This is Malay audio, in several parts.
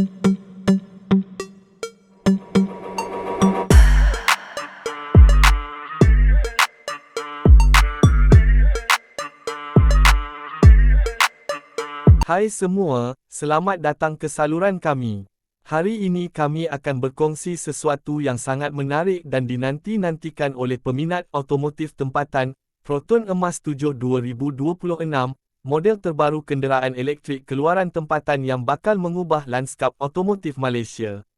Hai semua, selamat datang ke saluran kami. Hari ini kami akan berkongsi sesuatu yang sangat menarik dan dinanti-nantikan oleh peminat automotif tempatan, Proton Emas 7 2026, model terbaru kenderaan elektrik keluaran tempatan yang bakal mengubah lanskap automotif Malaysia.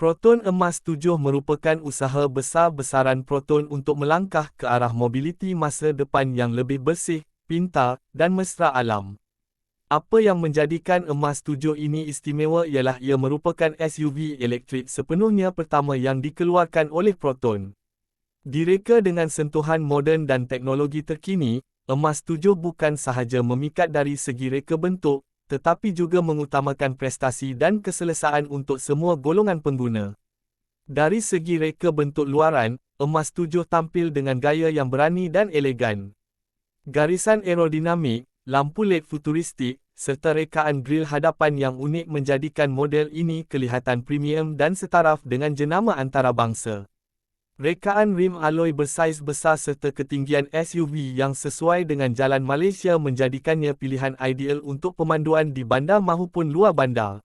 Proton Emas 7 merupakan usaha besar-besaran Proton untuk melangkah ke arah mobiliti masa depan yang lebih bersih, pintar, dan mesra alam. Apa yang menjadikan Emas 7 ini istimewa ialah ia merupakan SUV elektrik sepenuhnya pertama yang dikeluarkan oleh Proton. Direka dengan sentuhan moden dan teknologi terkini, Emas 7 bukan sahaja memikat dari segi reka bentuk, tetapi juga mengutamakan prestasi dan keselesaan untuk semua golongan pengguna. Dari segi reka bentuk luaran, Emas 7 tampil dengan gaya yang berani dan elegan. Garisan aerodinamik, lampu LED futuristik, serta rekaan grill hadapan yang unik menjadikan model ini kelihatan premium dan setaraf dengan jenama antarabangsa. Rekaan rim alloy bersaiz besar serta ketinggian SUV yang sesuai dengan jalan Malaysia menjadikannya pilihan ideal untuk pemanduan di bandar maupun luar bandar.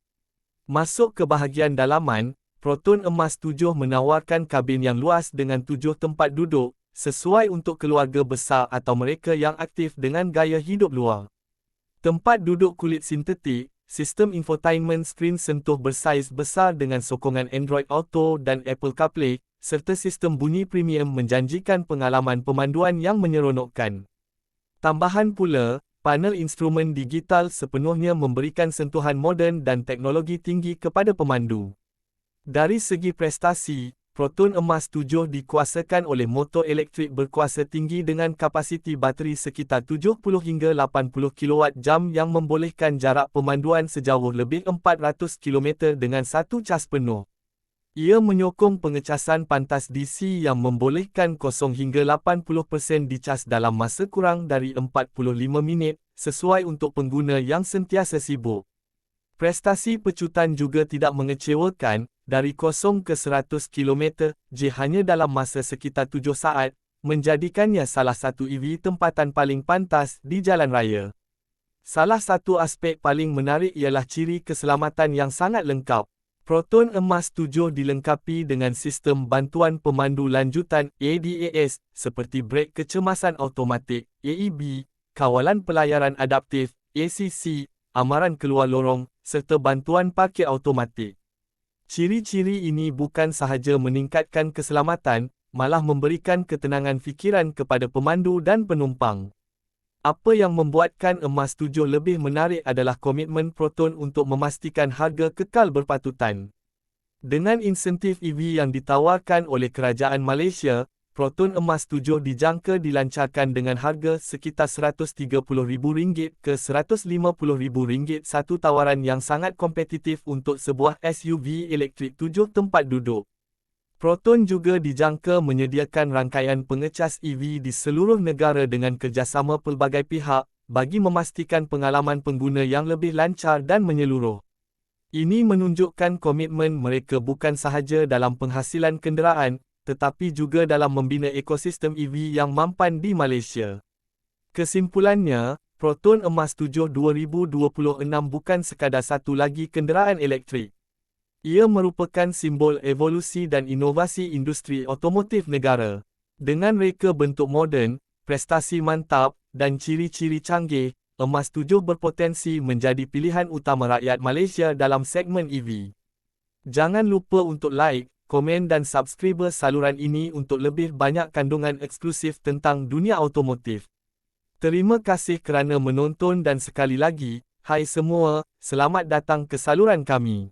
Masuk ke bahagian dalaman, Proton Emas 7 menawarkan kabin yang luas dengan tujuh tempat duduk, sesuai untuk keluarga besar atau mereka yang aktif dengan gaya hidup luar. Tempat duduk kulit sintetik, sistem infotainment skrin sentuh bersaiz besar dengan sokongan Android Auto dan Apple CarPlay, serta sistem bunyi premium menjanjikan pengalaman pemanduan yang menyeronokkan. Tambahan pula, panel instrumen digital sepenuhnya memberikan sentuhan moden dan teknologi tinggi kepada pemandu. Dari segi prestasi, Proton Emas 7 dikuasakan oleh motor elektrik berkuasa tinggi dengan kapasiti bateri sekitar 70 hingga 80 kWh yang membolehkan jarak pemanduan sejauh lebih 400 km dengan satu cas penuh. Ia menyokong pengecasan pantas DC yang membolehkan 0 hingga 80% dicas dalam masa kurang dari 45 minit, sesuai untuk pengguna yang sentiasa sibuk. Prestasi pecutan juga tidak mengecewakan, dari 0 ke 100 km je hanya dalam masa sekitar 7 saat, menjadikannya salah satu EV tempatan paling pantas di jalan raya. Salah satu aspek paling menarik ialah ciri keselamatan yang sangat lengkap. Proton Emas 7 dilengkapi dengan sistem bantuan pemandu lanjutan ADAS seperti brek kecemasan automatik AEB, kawalan pelayaran adaptif ACC, amaran keluar lorong, serta bantuan parkir automatik. Ciri-ciri ini bukan sahaja meningkatkan keselamatan, malah memberikan ketenangan fikiran kepada pemandu dan penumpang. Apa yang membuatkan Emas 7 lebih menarik adalah komitmen Proton untuk memastikan harga kekal berpatutan. Dengan insentif EV yang ditawarkan oleh Kerajaan Malaysia, Proton Emas 7 dijangka dilancarkan dengan harga sekitar RM130,000 ke RM150,000 satu tawaran yang sangat kompetitif untuk sebuah SUV elektrik 7 tempat duduk. Proton juga dijangka menyediakan rangkaian pengecas EV di seluruh negara dengan kerjasama pelbagai pihak, bagi memastikan pengalaman pengguna yang lebih lancar dan menyeluruh. Ini menunjukkan komitmen mereka bukan sahaja dalam penghasilan kenderaan, tetapi juga dalam membina ekosistem EV yang mampan di Malaysia. Kesimpulannya, Proton Emas 7 2026 bukan sekadar satu lagi kenderaan elektrik. Ia merupakan simbol evolusi dan inovasi industri otomotif negara. Dengan reka bentuk moden, prestasi mantap, dan ciri-ciri canggih, Emas 7 berpotensi menjadi pilihan utama rakyat Malaysia dalam segmen EV. Jangan lupa untuk like, komen dan subscribe saluran ini untuk lebih banyak kandungan eksklusif tentang dunia automotif. Terima kasih kerana menonton dan sekali lagi, hai semua, selamat datang ke saluran kami.